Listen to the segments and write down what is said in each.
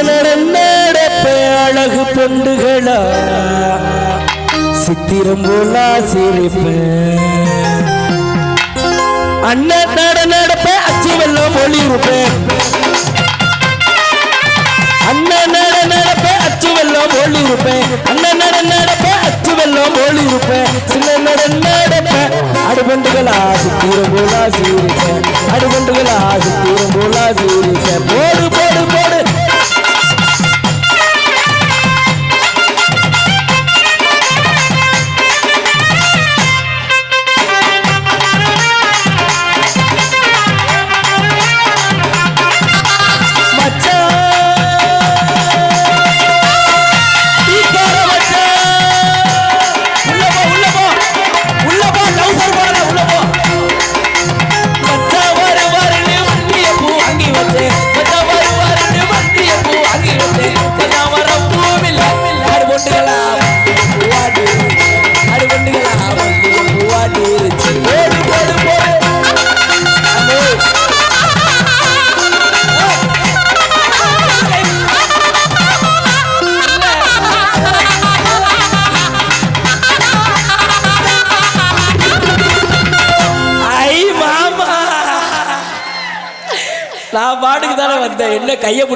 சின்ன நடப்ப அழகு பொண்டுகளா? சித்திரம் போலா சிரிப்ப அண்ணன் நட நடப்ப அச்சு வெள்ளம் ஒளிருப்பேன் அண்ணன் நட நடப்ப அச்சு வெள்ளம் ஒளிருப்பேன் அண்ணன் நட நடப்ப அச்சு வெள்ளம் ஒளிருப்பேன் சின்ன நட நடப்ப அடுபண்டுகளா? சித்திரம் போலா சிரிப்பேன் அடுபண்டுகளா? சித்திரம் போலா சிரிப்பேன் போடு போடு போடு.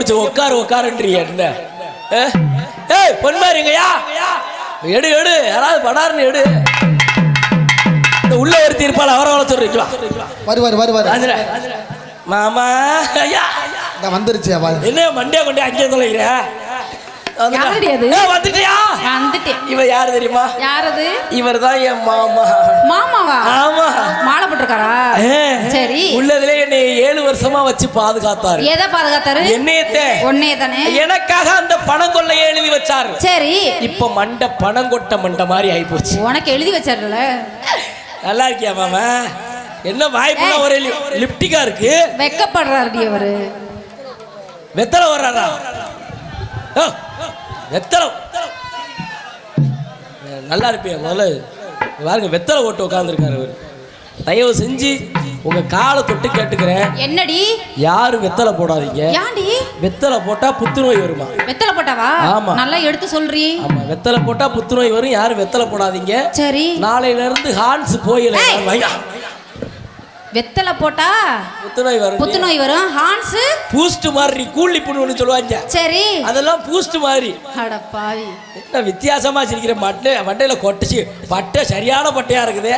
பிடிச்ச உட்காரு உட்காருன்றீங்க என்ன? ஏய் பொன்மாரிங்கய்யா எடு எடு யாராவது படாருன்னு எடு இந்த உள்ள ஒருத்தி இருப்பாள் அவரை வள சொல்றீங்க வா. வருவார் வருவார். மாமா ஐயா வந்துருச்சு என்ன மண்டே கொண்டே அங்கே தொலைகிற யாரடி அது? வந்துட்டியா? வந்துட்டேன். இவ யாரு தெரியுமா? யாரது? இவர் தான் என் மாமா. மாமாவா? ஆமா. மாலை போட்டிருக்காரா? சரி. உள்ளதுல என்னை ஏழு வருஷமா வச்சு பாதுகாத்தாரு. எதை பாதுகாத்தாரு? என்னையத்தே. ஒன்னே தானே எனக்காக அந்த பணம் கொள்ளைய எழுதி வச்சாரு. சரி. இப்ப மண்டை பணம் கொட்ட மண்டை மாதிரி ஆயிப்போச்சு. உனக்கு எழுதி வச்சாருல? நல்லா இருக்கியா மாமா? என்ன வாய்ப்புனா ஒரே லிப்டிக்கா இருக்கு. வெக்கப்படுறாருடி அவரு. வெத்தலை வர்றாரா? வெத்தலை. நல்லா இருப்பியா முதல்ல? பாருங்க வெத்தலை ஓட்டு உட்காந்துருக்காரு அவர் தயவு செஞ்சு உங்க காலை தொட்டு கேட்டுக்கிறேன். என்னடி? யாரும் வெத்தலை போடாதீங்க. யாண்டி வெத்தலை போட்டா புத்துநோய் வருமா? வெத்தலை போட்டாவா? ஆமா. நல்லா எடுத்து சொல்றி. ஆமா வெத்தலை போட்டா புத்துநோய் வரும் யாரும் வெத்தலை போடாதீங்க. சரி. நாளையில இருந்து ஹான்ஸ் போயில. வெத்தலை போட்டா புத்துநோய் வரும் புத்துநோய் வரும். ஹான்ஸ்? பூஸ்ட் மாதிரி கூலி புண்ணுன்னு சொல்லுவாங்க. சரி. அதெல்லாம் பூஸ்ட் மாதிரி. அட பாவி. என்ன வித்தியாசமா சிரிக்கிற மட்டை மட்டையில கொட்டுச்சு. பட்டை சரியான பட்டையா இருக்குதே.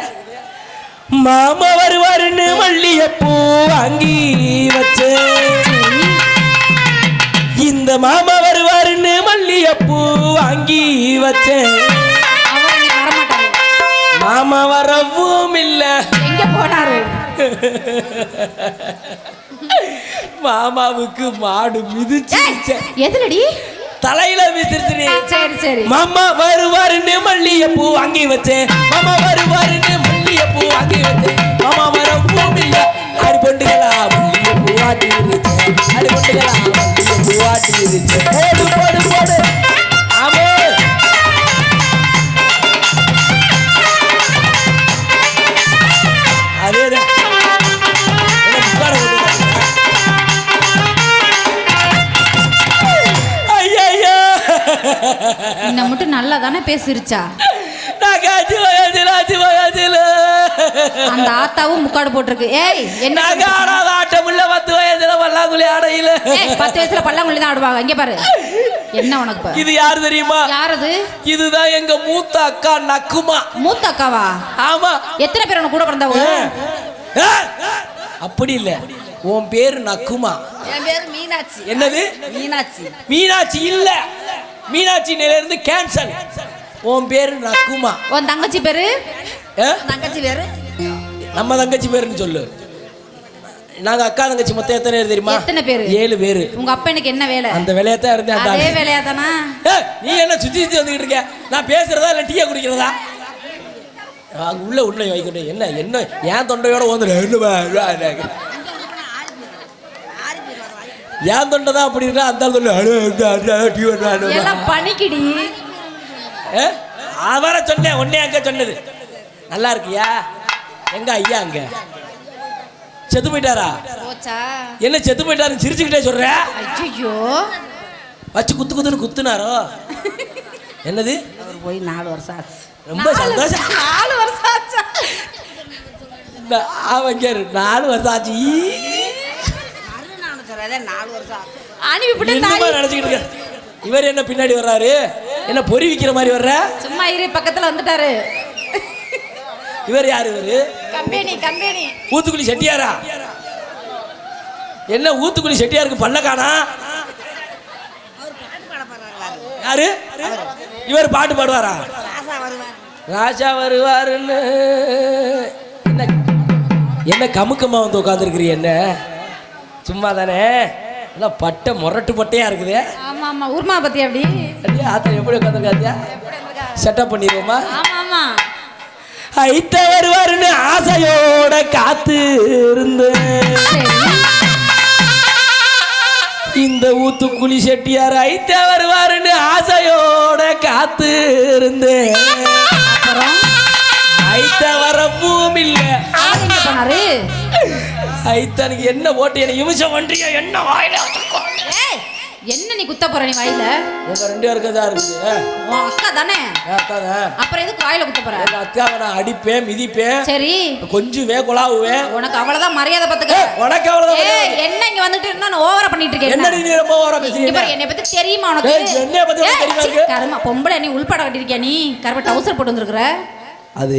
மாமா வருவாருன்னு மல்லிகைப்பூ வாங்கி வச்சேன். சரி இந்த மாமா வருவாருன்னு மல்லிகைப்பூ வாங்கி வச்சேன். மாமா வரவும் இல்ல. எங்க போனாரு? மாமாவுக்கு மாடு மிதிச்சு எதுலடி? தலையில மிதிச்சிருச்சு சரி சரி. மாமா வருவாருன்னு மல்லிகைப்பூ வாங்கி வச்சேன். மாமா வருவாருன்னு மல்லிகைப்பூ வாங்கி வச்சேன். மாமா வரவும் இல்ல அடி பொண்டுகளா மல்லிகைப்பூ வாட்டி இருச்சு அடி பொண்டுகளா மல்லிகைப்பூ வாட்டி இருச்சு பேசிருச்சா? அந்த ஆத்தாவும் முக்காடு போட்டிருக்கு. ஏய் என்ன ஆட்டம் இல்ல பத்து வயதுல பல்லாங்குழி ஆடையில. பத்து வயசுல பல்லாங்குழி தான் ஆடுவாங்க. இங்க பாரு. என்ன உனக்கு? இது யாரு தெரியுமா? யாரது? இதுதான் எங்க மூத்த அக்கா நக்குமா. மூத்த அக்காவா? ஆமா. எத்தனை பேர் உனக்கு கூட பிறந்தவங்க? அப்படி இல்ல. உன் பேரு நக்குமா. என் பேரு மீனாட்சி. என்னது? மீனாட்சி. மீனாட்சி இல்ல. மீனாட்சி நிலையில இருந்து கேன்சல் உன் பேரு நக்குமா உன் தங்கச்சி பேரு? தங்கச்சி பேரு? நம்ம தங்கச்சி பேருன்னு சொல்லு. நாங்க அக்கா தங்கச்சி மொத்தம் எத்தனை பேர் தெரியுமா? எத்தனை பேரு? ஏழு பேரு. உங்க அப்பா எனக்கு என்ன வேலை? அந்த வேலையத்தான் இருந்தேன் அந்த அதே. வேலையா தானா நீ என்ன சுத்தி சுத்தி வந்துகிட்டு இருக்க? நான் பேசுறதா இல்ல டீயா குடிக்கிறதா? அங்க உள்ள உள்ள வைக்கணும் என்ன என்ன? ஏன் தொண்டையோட வந்துடு ஏன் தொண்டை தான் அப்படி இருக்கா? அந்த டீ. எல்லாம் பணிக்கிடி? அவரை சொன்னேன் ஒன்னே அங்க சொன்னது. நல்லா இருக்கியா? எங்க ஐயா அங்க? செத்து போயிட்டாரா? என்ன செத்து போயிட்டாருன்னு சிரிச்சுக்கிட்டே சொல்ற? ஐயோ வச்சு குத்து குத்துன்னு குத்துனாரோ? என்னது? அவர் போய் நாலு வருஷம் ஆச்சு. ரொம்ப சந்தோஷம். நாலு வருஷம் ஆச்சா? அவங்க நாலு வருஷம் ஆச்சு. நாலு வருஷம் அனுப்பிவிட்டு நினைச்சுக்கிட்டு இருக்க? இவர் என்ன பின்னாடி வர்றாரு? என்ன பொறி விக்கிற மாதிரி வர்ற? சும்மா இரு பக்கத்துல வந்துட்டாரு. இவர் யாரு இவரு? Company company. ஊத்துக்குழி செட்டியாரா? என்ன ஊத்துக்குழி செட்டியாருக்கு பல்ல காணா? யாரு? இவர் பாட்டு பாடுவாரா? ராஜா வருவாருன்னு. என்ன என்ன கமுக்கமா வந்து உட்காந்துருக்கிறீ என்ன? சும்மா தானே எல்லாம் பட்டை முரட்டு பட்டையா இருக்குது. ஆமா ஆமா ஊர்மா பத்தி அப்படி. அப்படியே? ஆத்தா எப்படி உட்காந்துருக்காத்தியா செட்டப் பண்ணிடுவோமா? ஆமா ஆமா ஐத்த வருவாருன்னு ஆசையோட காத்து இருந்தேன் இந்த ஊத்துக்குழி செட்டியார் ஐத்த வருவாருன்னு ஆசையோட காத்து இருந்தேன் ஐத்த வர பூமி இல்ல. ஆள் எங்க போனாரு ஐத்தனுக்கு என்ன ஓட்டு என்ன நிமிஷம் பண்றீங்க? என்ன வாயில என்ன நீ குத்த போற நீ வாயில? உங்க ரெண்டு பேருக்கு தான் இருக்குது உன் அக்கா தானே? அக்கா தான். அப்புறம் எதுக்கு வாயில குத்த போற? எங்க அக்காவை நான் அடிப்பேன் மிதிப்பேன் சரி. கொஞ்சுவேன் குழாவுவேன் உனக்கு அவ்வளவுதான் மரியாதை பாத்துக்க. உனக்கு அவ்வளவுதான் ஏய் என்ன இங்க வந்துட்டு இன்னும் ஓவரா பண்ணிட்டு இருக்கேன்? என்ன நீ ரொம்ப ஓவரா பேசுறீங்க? பாரு என்னை பத்தி தெரியுமா உனக்கு? ஏய், என்னைய பத்தி தெரியுமா இருக்கு? கருமா பொம்பளை நீ உள்பட கட்டிருக்கியா நீ? கருப்ப டவுசர் போட்டு வந்திருக்கிற? அது.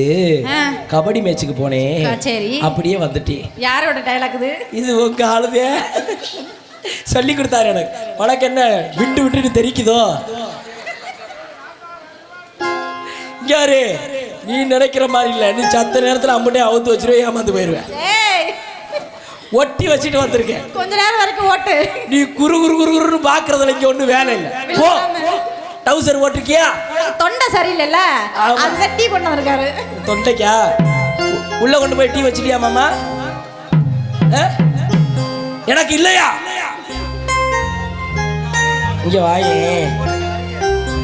கபடி மேட்சுக்கு போனேன். ஆ, சரி. அப்படியே வந்துட்டேன். யாரோட டைலாக் இது? இது உங்க ஆளுதே. சொல்லி கொடுத்தாரு எனக்கு. உனக்கு என்ன விட்டு விட்டுட்டு தெரிக்குதோ? யாரு? நீ நினைக்கிற மாதிரி இல்ல. நீ சத்த நேரத்துல அம்மனே அவுத்து வச்சிருவே ஏமாந்து போயிருவேன் ஒட்டி வச்சுட்டு வந்திருக்கேன். கொஞ்ச நேரம் வரைக்கும் ஓட்டு. நீ குரு குரு குரு குருன்னு பாக்குறதுல இங்க ஒண்ணும் வேலை இல்லை. போ. டவுசர் போட்டிருக்கியா? தொண்டை சரியில்லைல்ல. அந்த டீ கொண்டு வந்திருக்காரு. தொண்டைக்கா? உள்ள கொண்டு போய் டீ வச்சிட்டியா மாமா? எனக்கு இல்லையா? இங்க வாயே.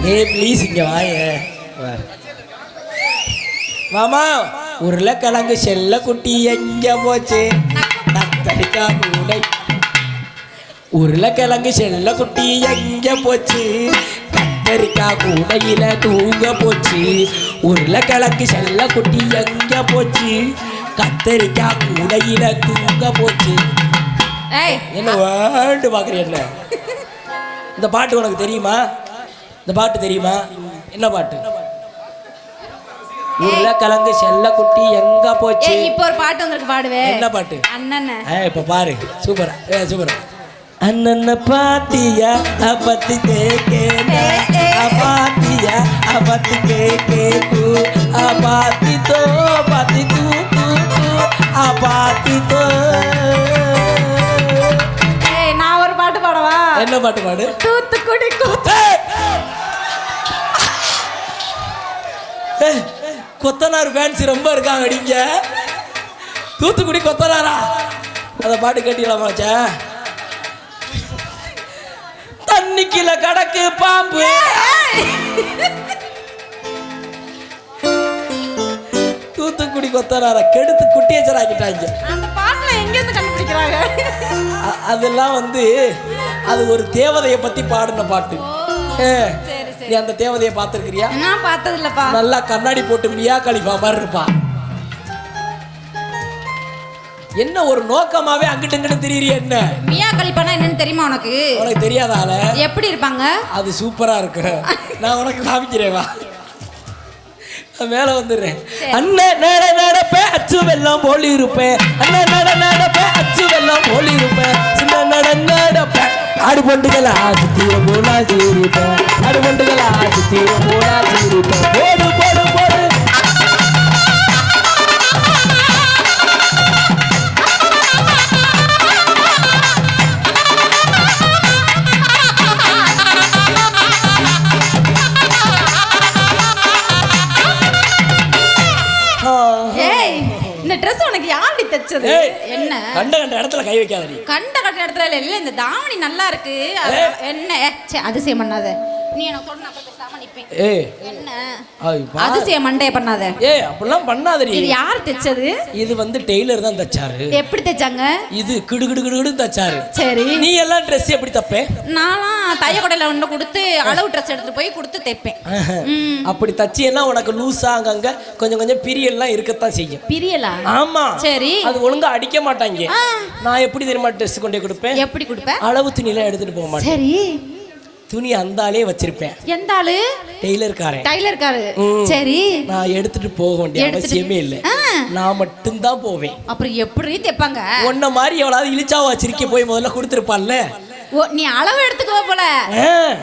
ஏ ப்ளீஸ் இங்க வாயே. மாமா உருளைக்கிழங்கு செல்ல குட்டி எங்க போச்சு? நத்தடிக்கா கூடை உருளைக்கிழங்கு செல்ல குட்டி எங்க போச்சு? கத்தரிக்காய் கூடையில தூங்க போச்சு. உருளைக்கிழங்கு செல்ல குட்டி எங்க போச்சு? கத்தரிக்காய் கூடையில தூங்க போச்சு. ஏய் என்ன வேண்டு பாக்குறீ என்ன? இந்த பாட்டு உனக்கு தெரியுமா? இந்த பாட்டு தெரியுமா? என்ன பாட்டு? உருளைக்கிழங்கு செல்ல குட்டி எங்க போச்சு? இப்போ ஒரு பாட்டு வந்திருக்கு பாடுவே. என்ன பாட்டு? அண்ணன் இப்ப பாரு. சூப்பரா. ஏ சூப்பரா. அண்ணன பாத்தியா? அப்பத்தி கேக்கே பாத்தியா அப்பத்தி கேக்கே கூ அபாத்தி தோ பாத்தி தூ தூ தூ. அபாத்தி தோ என்ன பாட்டு பாடு? தூத்துக்குடி கொத்தனார் ஃபேன்ஸ் ரொம்ப இருக்காங்க அடிங்க தூத்துக்குடி கொத்தனாரா? அந்த பாட்டு கேட்டீங்களா மச்சான்? தண்ணிக்குள்ள கடக்கு பாம்பு. தூத்துக்குடி கொத்தனாரா கெடுத்து குட்டியச்சராக்கிட்டாங்க அந்த பாட்டுல எங்க இருந்து கண்டுபிடிக்கிறாங்க? அதெல்லாம் வந்து அது ஒரு தேவதையை பத்தி பாடின பாட்டு. நீ அந்த தேவதையை பார்த்துருக்கிறியா? நான் பார்த்தது இல்லப்பா நல்லா கண்ணாடி போட்டு மியா கலிஃபா மாதிரி இருப்பா என்ன ஒரு நோக்கமாவே அங்கிட்டு இங்கிட்டு திரியிறிய என்ன? மியா கலிப்பானா என்னன்னு தெரியுமா உனக்கு? உனக்கு தெரியாத ஆள? எப்படி இருப்பாங்க? அது சூப்பரா இருக்கு. நான் உனக்கு காமிக்கிறேன் வா. மேல வந்துடுறேன். அண்ணன் நட நடப்பேன் அச்சு வெள்ளம் போலி இருப்பேன் அண்ணன் நட நடப்பேன் அச்சு வெள்ளம் போலி இருப்பேன் ஆடு பண்டுகள் தீர போலா சீரிப்பேன் ஆடு பண்டுகள் தீர போலா சீரிப்பேன் போடு போடு போடு. இந்த Dress உனக்கு யாருடி தைச்சது? கண்ட கண்ட இடத்துல கை வைக்காத நீ. கண்ட கட்ட இடத்துல இல்ல இந்த தாவணி நல்லா இருக்கு. என்ன? சே அதிசயம் பண்ணாத. நீ எனக்கு தொடர்ந்து அப்ப பேசாம நீ தைப்பேன் ஏய் என்ன ஐ, வா. அதிசய மண்டைய பண்ணாத. ஏய் அப்படிலாம் பண்ணாதடி. இது யார் தைச்சது? இது வந்து டெய்லர் தான் தச்சாரு. எப்படி தைச்சாங்க? இது கிடு கிடு கிடு தச்சாரு. சரி. நீ எல்லாம் ட்ரெஸ் எப்படி தப்பே? நான்லாம் தைய கடையில ஒன்று கொடுத்து அளவு ட்ரெஸ் எடுத்துட்டு போய் கொடுத்து தைப்பேன். அப்படி தச்சியெல்லாம் உனக்கு லூஸா அங்கங்க கொஞ்சம் கொஞ்சம் பிரியெல்லாம் இருக்கத்தான் செய்யும். பிரியலா? ஆமா. சரி. அது ஒழுங்கா அடிக்க மாட்டாங்க. நான் எப்படி தெரியுமா ட்ரெஸ் கொண்டே கொடுப்பேன்? எப்படி கொடுப்ப? அளவு துணியெல்லாம் எடுத்துட்டு போக மாட்டேன். சரி. துணி அந்த ஆளே வச்சிருப்பேன். எந்த ஆளு டெய்லர்காரன். டைலர் காரு ம். சரி. நான் எடுத்துட்டு போக வேண்டிய அவசியமே இல்லை. நான் மட்டும்தான் போவேன். அப்புறம் எப்படி தைப்பாங்க? உன்ன மாதிரி எவ்வளவு இழிச்சாவா வச்சிருக்க போய் முதல்ல கொடுத்துருப்பான்ல. ஓ நீ அளவு எடுத்துக்கோ போல.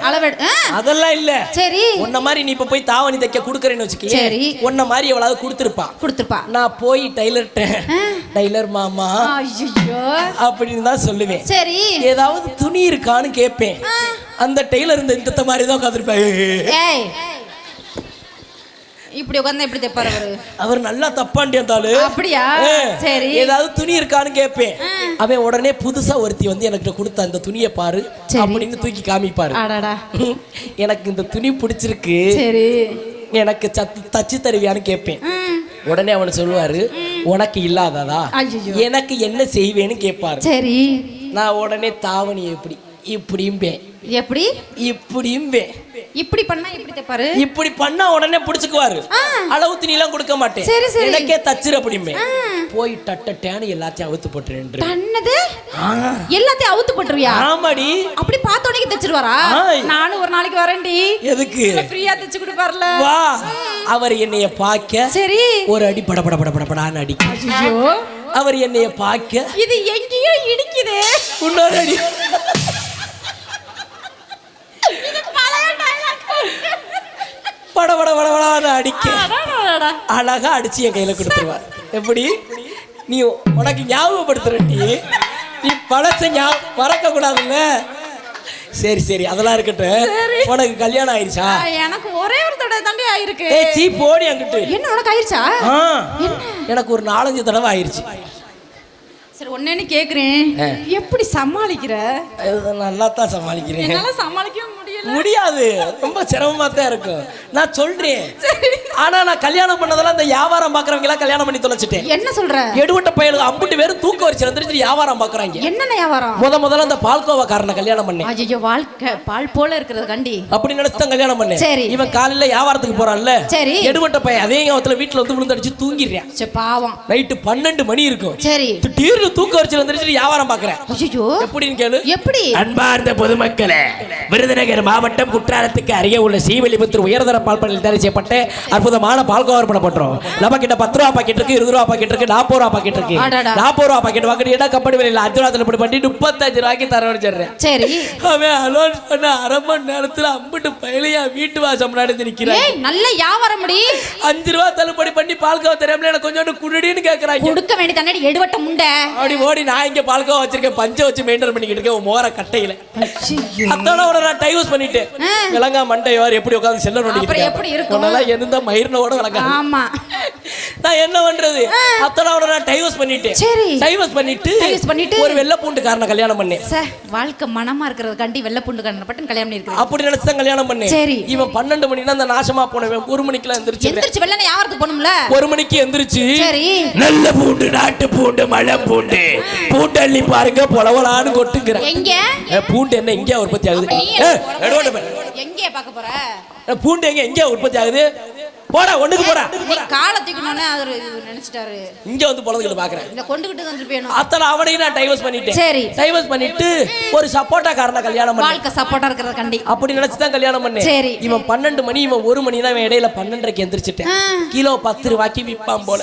அளவு அதெல்லாம் இல்ல. சரி. உன்ன மாதிரி நீ இப்ப போய் தாவணி தைக்க குடுக்கறேன்னு வச்சுக்கே சரி. உன்ன மாதிரி எவ்வளவு கொடுத்துருப்பா. கொடுத்துருப்பா. நான் போய் டைலர்ட்ட டைலர் மாமா ஐயோ அப்படின்னு தான் சொல்லுவேன். சரி. ஏதாவது துணி இருக்கான்னு கேட்பேன் அந்த டெய்லர் இந்த இந்த மாதிரி தான் உட்காந்துருப்பேன் இப்படி உட்கார்ந்தா எப்படி தைப்பாரு அவரு? அவர் நல்லா தப்பாண்டி அப்படியா? சரி. ஏதாவது துணி இருக்கான்னு கேட்பேன் அவன் உடனே புதுசா ஒருத்தி வந்து எனக்கு கொடுத்த அந்த துணியை பாரு. அப்படின்னு தூக்கி காமிப்பாரு. எனக்கு இந்த துணி பிடிச்சிருக்கு. சரி. எனக்கு தச்சு தருவியான்னு கேட்பேன் உடனே அவனு சொல்லுவாரு உனக்கு இல்லாததா. எனக்கு என்ன செய்வேன்னு கேட்பாரு சரி. நான் உடனே தாவணி எப்படி இப்படியும்பேன். எப்படி? இப்படியும்பேன். இப்படி பண்ணா எப்படி தைப்பாரு? இப்படி பண்ணா உடனே புடிச்சுக்குவாரு. அளவு துணி எல்லாம் கொடுக்க மாட்டேன். சரி, சரி. எனக்கே தச்சிரு அப்படிம்பேன். ஆ. போய் டட்டட்டேன்னு எல்லாத்தையும் அவுத்து போட்டுறேன் பண்ணது எல்லாத்தையும் அவுத்து போட்டுருவியா? ஆமாடி. அப்படி பார்த்த உடனே தைச்சிருவாரா. நானும் ஒரு நாளைக்கு வரேன்டி. எதுக்கு? ஃப்ரீயா தைச்சு கொடுப்பார்ல. வா. அவர் என்னைய பார்க்க சரி. ஒரு அடி பட பட பட பட படான்னு அடி. ஐயோ. அவர் என்னைய பார்க்க இது எங்கேயோ இடிக்குது. இன்னொரு அடி பழைய dialogue. பட பட பட படான்னு அடிக்க. அழகா அடிச்சு என் கையில கொடுத்துருவார் எப்படி? நீ உனக்கு ஞாபகப்படுத்துற நீ நீ பழச ஞாபகம் மறக்க கூடாதுல்ல சரி சரி அதெல்லாம் இருக்கட்டும். உனக்கு கல்யாணம் ஆயிடுச்சா ஆ, எனக்கு ஒரே ஒரு தடவை தாண்டி ஆயிருக்கு. சீ போடி அங்கிட்டு. என்ன உனக்கு ஆயிடுச்சா ஆ, எனக்கு ஒரு நாலஞ்சு தடவை ஆயிடுச்சு சரி ஒன்னேன்னு கேக்குறேன். எப்படி சமாளிக்கிற? நல்லா தான் சமாளிக்கிறேன். என்னால சமாளிக்க முடியல. முடியாது. ரொம்ப சிரமமா தான் இருக்கும். நான் சொல்றேன். ஆனா நான் கல்யாணம் பண்ணதெல்லாம் இந்த வியாபாரம் பாக்குறவங்க எல்லாம் கல்யாணம் பண்ணி தொலைச்சிட்டேன். என்ன சொல்ற? எடுவட்ட பயலுக்கு அம்புட்டு பேரும் தூக்க வச்சு வந்துட்டு வியாபாரம் பாக்குறாங்க. என்னென்ன வியாபாரம்? முத முதல்ல அந்த பால்கோவாக்காரனை கல்யாணம் பண்ணேன். ஐயோ வாழ்க்கை பால் போல இருக்கிறது கண்டி. அப்படி நினைச்சு தான் கல்யாணம் பண்ணேன். சரி. இவன் காலையில வியாபாரத்துக்கு போறான்ல. சரி. எடுவட்ட பையன் அதே ஞாபகத்துல வீட்டுல வந்து விழுந்தடிச்சு தூங்கிடுறேன். சே பாவம். நைட்டு பன்னெண்டு மணி இருக்கும். சரி. திடீர்னு தூக்க வச்சு வந்துருச்சு வியாபாரம் பாக்குறேன். ஐயோ எப்படின்னு கேளு. எப்படி? அன்பார்ந்த பொதுமக்களே விருதுநகர் மாவட்டம் குற்றாலத்துக்கு அருகே உள்ள ஸ்ரீவில்லிபுத்தூர் உயர்தர பால் பண்ணையில் தயார் செய்யப்பட்ட அற்புதமான பால்கோவர் பண்ணப்பட்டோம் நம்ம கிட்ட பத்து ரூபா பாக்கெட் இருக்கு இருபது ரூபா பாக்கெட் இருக்கு நாற்பது ரூபா பாக்கெட் இருக்கு. நாற்பது ரூபா பாக்கெட் வாங்கிட்டு கம்பெனி விலையில் அஞ்சு ரூபா தள்ளுபடி பண்ணி முப்பத்தஞ்சு ரூபாய்க்கு தர வச்சிடுறேன் சரி. அவன் அலோன்ஸ் பண்ண அரை மணி நேரத்துல அம்பிட்டு பயலையா வீட்டு வாசம் முன்னாடி ஏய் நல்ல வியாபாரம் முடி அஞ்சு ரூபா தள்ளுபடி பண்ணி பால்கோவா தெரியாமல எனக்கு கொஞ்சோண்டு குடுடின்னு கேக்குறாங்க. கொடுக்க வேண்டிய தண்ணி எடுவட்ட முண்டை. அப்படி ஓடி நான் இங்க பால்கோவா வச்சிருக்கேன் பஞ்ச வச்சு மெயின்டைன் பண்ணிக்கிட்டு இருக்கேன் மோர கட்டையில. அத்தோட நான் டைவர்ஸ் பண்ணிட்டேன். விளங்கா மண்டையோர் எப்படி உட்காந்து செல்ல அப்புறம் எப்படி இருக்கும்? உன்னால எந்த மயிரினோட விளங்கா ஆமா. நான் என்ன பண்றது? அத்தோட உடனே நான் டைவர்ஸ் பண்ணிட்டேன். சரி. டைவர்ஸ் பண்ணிட்டு Divorce பண்ணிட்டு? ஒரு வெள்ளை பூண்டுக்காரனை கல்யாணம் பண்ணேன். சே வாழ்க்கை மனமா இருக்கிறது கண்டி வெள்ளை புண்டு கண்ண பட்டன் கல்யாணம் பண்ணிருக்கு அப்படி நினைச்சு தான் கல்யாணம் பண்ணேன். சரி. இவன் பன்னெண்டு மணினா அந்த நாசமா போனவன் ஒரு மணிக்கெல்லாம் எந்திரிச்சு எந்திரிச்சு வெள்ளனை வியாபாரத்துக்கு போகணும்ல? ஒரு மணிக்கு எந்திரிச்சு சரி. நல்ல பூண்டு நாட்டு பூண்டு மழை பூண்டு. பூண்டு அள்ளி பாருங்க பொலவலான்னு கொட்டுங்கிறேன். எங்க? பூண்டு என்ன எங்கேயா உற்பத்தி ஆகுது? நீ ஏ, எடுவாட்டு பாரு. எங்கே பார்க்க போற பூண்டு எங்க எங்கேயா உற்பத்தி ஆகுது போடா ஒண்ணுக்கு போடா. காலை தூக்கணும்னு அவரு நினைச்சிட்டாரு. இங்க வந்து பொழுதுகளை பாக்குறேன். இல்ல கொண்டுகிட்டு வந்துருப்பேனும் அத்தனை அவனையும் நான் டைவர்ஸ் பண்ணிட்டேன். சரி. டைவர்ஸ் பண்ணிட்டு ஒரு சப்போட்டா காரனை கல்யாணம் பண்ணேன். வாழ்க்கை சப்போர்ட்டா இருக்கிறது கண்டி. அப்படி நினைச்சு தான் கல்யாணம் பண்ணேன். சரி. இவன் பன்னெண்டு மணி இவன் ஒரு மணி தான் இடையில பன்னெண்டரைக்கு எந்திரிச்சிட்டேன். கிலோ பத்து ரூபாய்க்கு விற்பான் போல.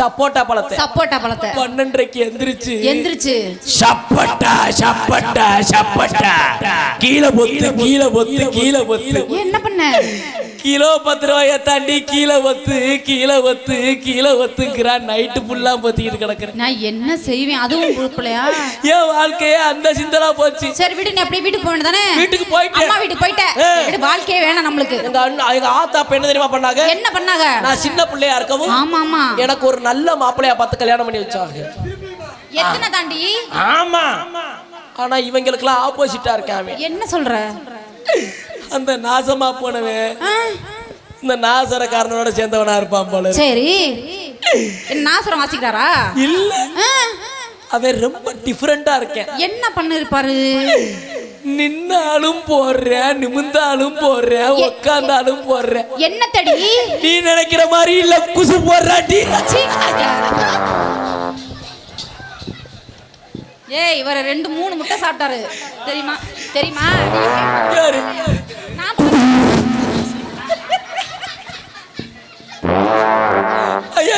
சப்போட்டா பழத்தை. சப்போட்டா பழத்தை. பன்னெண்டரைக்கு எந்திரிச்சு. எந்திரிச்சு. சப்பட்டா சப்பட்டா சப்பட்டா. கீழே பொத்து கீழே பொத்து கீழே பொத்து. என்ன பண்ண? கிலோ பத்து ரூபாய தாண்டி கீழே ஒத்து கீழே ஒத்து கீழே ஒத்துங்கிறான் நைட்டு ஃபுல்லா பொத்திக்கிட்டு கிடக்குறேன். நான் என்ன செய்வேன்? அதுவும் கொடுக்கலையா என் வாழ்க்கையே அந்த சிந்தனா போச்சு. சரி விடு நீ அப்படியே வீட்டுக்கு போக வேண்டியதானே? வீட்டுக்கு போயிட்டேன். அம்மா வீட்டுக்கு போயிட்டேன். வாழ்க்கையே வேணாம் நம்மளுக்கு. எங்க அண்ணா எங்க ஆத்தா அப்ப என்ன தெரியுமா பண்ணாங்க? என்ன பண்ணாங்க? நான் சின்ன பிள்ளையா இருக்கவும் ஆமா ஆமா. எனக்கு ஒரு நல்ல மாப்பிள்ளையா பார்த்து கல்யாணம் பண்ணி வச்சாங்க. எத்தனை தாண்டி? ஆமா. ஆனா இவங்களுக்கெல்லாம் ஆப்போசிட்டா இருக்காங்க என்ன சொல்ற? அந்த நாசமா போனவன் ஆ, இந்த நாசரக்காரனோட சேர்ந்தவனா இருப்பான் போல. சரி. என்ன நாசுரம் வாசிக்கிறாரா? இல்ல. அவன் ரொம்ப டிஃபரெண்டா இருக்கேன். என்ன பண்ண இருப்பாரு நின்னாலும் போடுறேன் நிமிந்தாலும் போடுறேன் உக்காந்தாலும் போடுறேன். என்ன தடி? நீ நினைக்கிற மாதிரி இல்ல குசு போடுறாட்டி. ஏய் இவர் ரெண்டு மூணு முட்டை சாப்பிட்டாரு. தெரியுமா? தெரியுமா? ஐயா.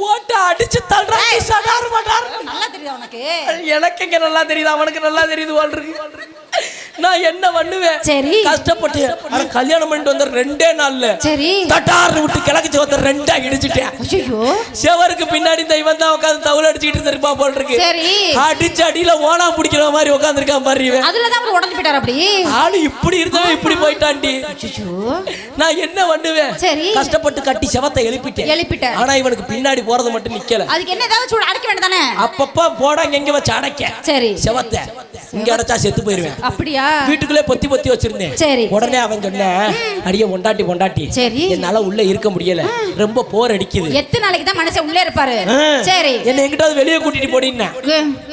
போட்டு அடிச்சு தள்ளுறாங்க சடார் மடார் நல்லா தெரியுதா உனக்கு? எனக்கு எங்க நல்லா தெரியுது அவனுக்கு நல்லா தெரியுது போல் இருக்கு நான் என்ன பண்ணுவேன்? சரி. கஷ்டப்பட்டு கல்யாணம் பண்ணிட்டு வந்த ரெண்டே நாள்ல சரி. தட்டார்னு விட்டு கிழக்கு சிவத்தை ரெண்டா இடிச்சிட்டேன். ஐயோ செவருக்கு பின்னாடி இந்த இவன் தான் உட்காந்து தவுள் அடிச்சுக்கிட்டு இருந்திருப்பா போல் இருக்கு. சரி. அடிச்சு அடியில ஓனா பிடிக்கிற மாதிரி உட்காந்துருக்கான் பாரு இவன். அவர் உடஞ்சு போயிட்டாரு அப்படி. ஆளு இப்படி இருந்தவன் இப்படி போயிட்டான்டி ஐயோ நான் என்ன பண்ணுவேன்? சரி. கஷ்டப்பட்டு கட்டி செவத்தை எழுப்பிட்டேன். எழுப்பிட்ட. ஆனா இவனுக்கு பின்னாடி போறது மட்டும் நிக்கல. அதுக்கு என்ன ஏதாவது சூடு அடைக்க வேண்டியதானே? அப்பப்ப போடாங்க எங்க வச்சு அடைக்க. சரி. செவத்தை. இங்க அடைச்சா செத்து போயிருவேன். அப்படியா? வீட்டுக்குள்ளே பொத்தி பொத்தி வச்சிருந்தேன். சரி. உடனே அவன் சொன்னேன் அடியே பொண்டாட்டி பொண்டாட்டி சரி. என்னால உள்ள இருக்க முடியல. ரொம்ப போர் அடிக்குது. எத்தனை நாளைக்கு தான் மனுஷன் உள்ளே இருப்பாரு. சரி. என்னை எங்கிட்டாவது வெளியே கூட்டிட்டு போடின்னா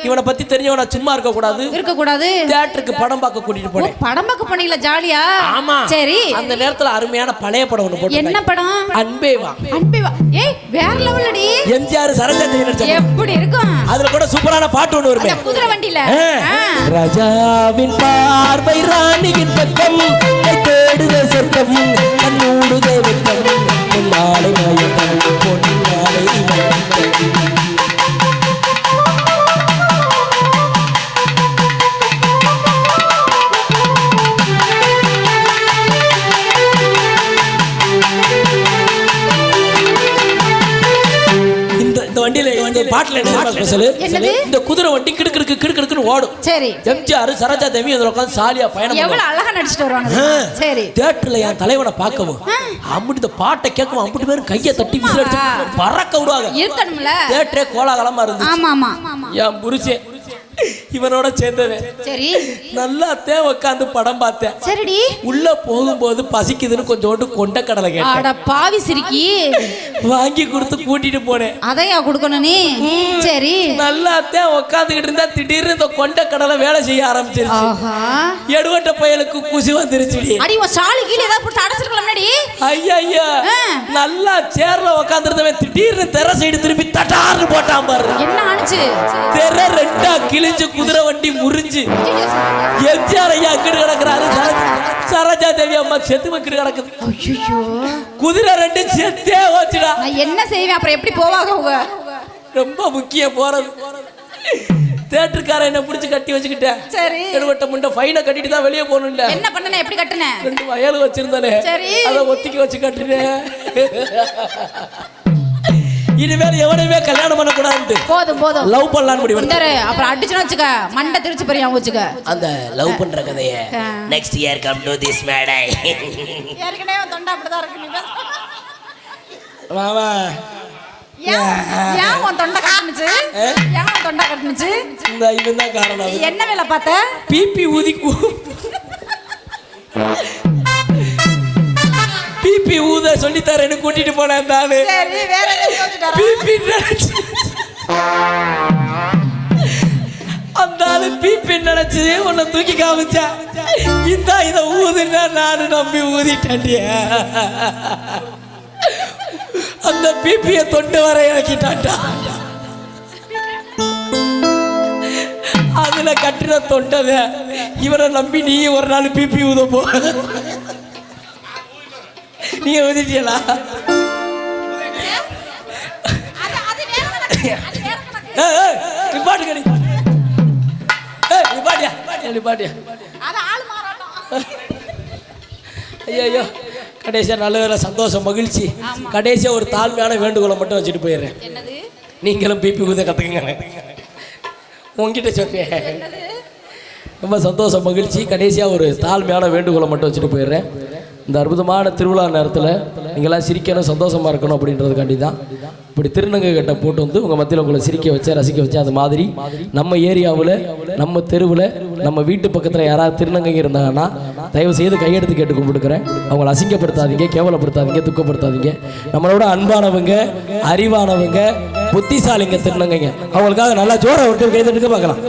இவனை பத்தி தெரிஞ்சவன சும்மா இருக்க கூடாது. இருக்க கூடாது தியேட்டருக்கு படம் பார்க்க கூட்டிட்டு போனேன். படம் பார்க்க போனீங்களா ஜாலியா? ஆமா. சரி. அந்த நேரத்துல அருமையான பழைய படம் ஒண்ணு போட்டு என்ன படம்? அன்பே வா அன்பே வா ஏய் வேற லெவல்லடி எம்ஜிஆர் சரோஜா தேவி நடிச்ச. எப்படி இருக்கும்? அதுல கூட சூப்பரான பாட்டு ஒண்ணு வருமே. குதிரை வண்டியில. ராஜாவின் பார்வை ராணியின் பக்கம் தேடுத சொர்க்கம் கண்ணூடுத வெட்கம் பொன்னாலை மயக்கம் இந்த பாட்டுல என்ன ஸ்பெஷல் என்னது? இந்த குதிரை வண்டி கிடுக்கிடுக்கு கிடுக்கிடுக்குன்னு ஓடும். சரி. எம்ஜிஆர் சரோஜா தேவி அதுல உட்காந்து சாலியா பயணம் எவ்வளவு. அழகா நடிச்சிட்டு வருவாங்க. சரி. தியேட்டர்ல என் தலைவனை பார்க்கவும். அம்பிட்டு இந்த பாட்டை கேட்கவும் அம்பிட்டு பேரும் கையை தட்டி விசில் அடிச்சு பறக்க விடுவாங்க. இருக்கணும்ல. தியேட்டரே கோலாகலமா இருந்துச்சு. ஆமா ஆமா. என் புருஷன் இவனோட சேர்ந்தவன். சரி. நல்லா தேன் உட்காந்து படம் பார்த்தேன். சரிடி. உள்ள போகும்போது பசிக்குதுன்னு கொஞ்சோண்டு கொண்ட கடலை கேட்டேன். அட பாவி சிரிக்கி. வாங்கி கொடுத்து கூட்டிட்டு போனேன். அதையா கொடுக்கணும் நீ? சரி. நல்லா தேன் உட்காந்துக்கிட்டு இருந்தா திடீர்னு இந்த கொண்ட கடலை வேலை செய்ய ஆரம்பிச்சிருச்சு. ஆஹா. எடுவட்ட பயலுக்கு குசி வந்துருச்சுடி. அடி உன் சாலி கீழே ஏதாவது போட்டு அடைச்சிருக்கலாம்டி ஐயா ஐயா. நல்லா சேர்ல உட்காந்துருந்தவன் திடீர்னு தெர சைடு திருப்பி தட்டார்னு போட்டான் பாரு. என்ன ஆணுச்சு? தெர ரெண்டா கிழிஞ்சு குதிரை வண்டி முறிஞ்சு எம்ஜிஆர் ஐயா அங்கிட்டு கிடக்குறாரு. சரோஜா- தேவி அம்மா செத்து வைக்கிட்டு கிடக்குது. ஐயோ குதிரை ரெண்டு செத்தே வச்சுடா நான் என்ன செய்வேன்? அப்புறம் எப்படி போவாங்க அவங்க? ரொம்ப முக்கியம் போறது. தேட்டருக்கார என்ன பிடிச்சி கட்டி வச்சுக்கிட்டேன். சரி. எடுவட்ட முண்டை ஃபைனை கட்டிட்டு தான் வெளியே போகணும்ல என்ன பண்ணன? எப்படி கட்டுன? ரெண்டு வயல் வச்சிருந்தானே. சரி. அதை ஒத்திக்கி வச்சு கட்டுறேன் இனிமேல் எவனையுமே கல்யாணம் பண்ணக்கூடாது போதும் போதும். லவ் பண்ணலான்னு முடிவு அப்புறம் அடிச்சுன்னு வச்சுக்க மண்டை திருச்சி போறியா வச்சுக்க? அந்த லவ் பண்ற கதைய. Next year come to this மேடை ஏற்கனவே தொண்டை அப்படிதான் இருக்கு நீ பேச. மாமா. ஏன் ஏன் உன் தொண்டை கட்டுனுச்சு? ஏன் தொண்டை கட்டுனுச்சு? இந்த இவன் தான் காரணம். அது என்ன வேலை பார்த்த? பிபி ஊதி பிபி ஊத சொல்லி தரேன்னு கூட்டிட்டு போனேன் எதுவும் பிபி நினைச்சு? அந்த ஆளு பிபி நினைச்சு? உன்னை தூக்கி காமிச்சா. இந்த இத ஊதுனா நானு நம்பி ஊதிட்டேன்டிய. அந்த பிபிய தொண்டு வர இறக்கிட்டான்டா. அதுல கட்டின தொண்டத இவரை நம்பி நீ ஒரு நாள் பிபி ஊத போ. நீங்க ஊதிட்டீங்களா நிப்பாட்டு கடி. நிப்பாட்டியா? நிப்பாட்டியா? ஐயோ. கடைசியா நல்ல வேலை சந்தோஷம் மகிழ்ச்சி. கடைசியா ஒரு தாழ்மையான வேண்டுகோளை மட்டும் வச்சுட்டு போயிடுறேன். நீங்களும் பிபி ஊத கத்துக்குங்க. உங்ககிட்ட சொல்றேன். ரொம்ப சந்தோஷம் மகிழ்ச்சி. கடைசியா ஒரு தாழ்மையான வேண்டுகோளை மட்டும் வச்சுட்டு போயிடுறேன். இந்த அற்புதமான திருவிழா நேரத்தில் நீங்களாம் சிரிக்கணும் சந்தோஷமாக இருக்கணும் அப்படின்றதுக்காண்டி தான் இப்படி திருநங்கை கட்டை போட்டு வந்து உங்கள் மத்தியில் உங்களை சிரிக்க வச்சேன் ரசிக்க வச்சேன் அது மாதிரி நம்ம ஏரியாவில் நம்ம தெருவில் நம்ம வீட்டு பக்கத்தில் யாராவது திருநங்கைங்க இருந்தாங்கன்னா தயவு செய்து கையெடுத்து கேட்டு கும்பிட்டுக்கிறேன். அவங்கள அசிங்கப்படுத்தாதீங்க கேவலப்படுத்தாதீங்க துக்கப்படுத்தாதீங்க. நம்மளோட அன்பானவங்க அறிவானவங்க புத்திசாலிங்க திருநங்கைங்க. அவங்களுக்காக நல்லா ஜோரை விட்டு கைதட்டுக்க பார்க்கலாம்.